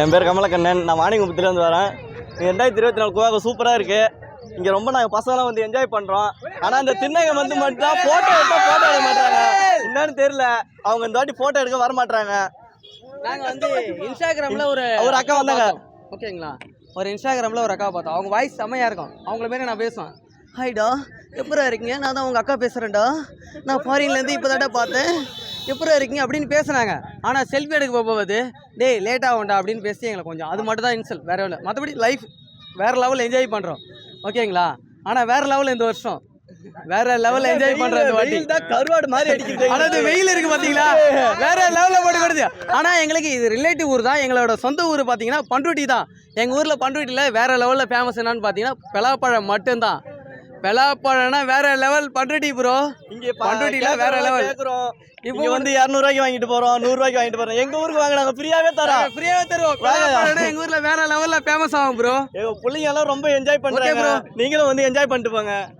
என் பேர் கமலக்கண்ணன். நான் வாணிகுப்பத்துலேருந்து வரேன். ரெண்டாயிரத்தி இருபத்தி நாலு கோவா சூப்பராக இருக்குது இங்கே ரொம்ப நாங்கள் பசங்களாம் வந்து என்ஜாய் பண்ணுறோம் ஆனால் அந்த திண்ணகம் வந்து மட்டும் ஃபோட்டோ எடுத்தால் ஃபோட்டோ எடுக்க மாட்டாங்க என்னன்னு தெரியல. அவங்க இந்த வாட்டி ஃபோட்டோ எடுக்க வர மாட்டாங்க நாங்க வந்து இன்ஸ்டாகிராம்ல ஒரு ஒரு அக்கா வந்தாங்க. ஓகேங்களா? ஒரு இன்ஸ்டாகிராம்ல ஒரு அக்கா பார்த்தோம். அவங்க வாய்ஸ் செம்மையா இருக்கும். அவங்கள மாரி நான் பேசுவேன். ஹாய்டா எப்பரா இருக்கீங்க? நான் தான் உங்க அக்கா பேசுறேன்டா. நான் ஃபாரின்ல இருந்து இப்போதான்டா பார்த்தேன். எப்பரா இருக்கீங்க அப்படின்னு பேசுனாங்க. ஆனா செல்ஃபி எடுக்க போகும்போது டேய் லேட் ஆகும்டா அப்படின்னு பேசி எங்களை கொஞ்சம் அது மட்டும் தான் இன்சல் வேற இல்லை மற்றபடி லைஃப் வேற லெவலில் என்ஜாய் பண்றோம். ஓகேங்களா? ஆனா வேற லெவல் இந்த வருஷம். வேற லெவலில் என்ஜாய் பண்றோம் இந்த வாட்டி. தான் கருவாடு மாதிரி அடிக்குது. ஆனா இது வெயில் இருக்கு பாத்தீங்களா? வேற லெவல்ல போட்டு கொடுது ஆனா எங்களுக்கு இது ரிலேட்டிவ் ஊர் தான். எங்களோட சொந்த ஊர் பாத்தீங்கன்னா பண்ருட்டி தான். எங்க ஊர்ல பண்ருட்டில வேற லெவல்ல ஃபேமஸ் என்னன்னு பாத்தீங்கன்னா பலாப்பழம் மட்டும்தான். பலாப்பழம்னா வேற லெவல் பண்ருட்டி ப்ரோ இங்கே பண்ருட்டில வேற. கேட்குறோம் இப்போ வந்து இரநூறுவாய்க்கு வாங்கிட்டு போகிறோம் நூறுரூவாய்க்கு வாங்கிட்டு போகிறோம் எங்கள் ஊருக்கு வாங்க நாங்கள் ஃப்ரீயாகவே தரோம் ஃப்ரீயாவே தருவோம். பலாப்பழம்னா எங்க ஊர்ல வேற லெவல்ல ஃபேமஸ் ஆகும் ப்ரோ எங்கள் பிள்ளைங்க எல்லாம் ரொம்ப என்ஜாய் பண்ணுறாங்க bro. நீங்களும் வந்து என்ஜாய் பண்ணிட்டு போங்க.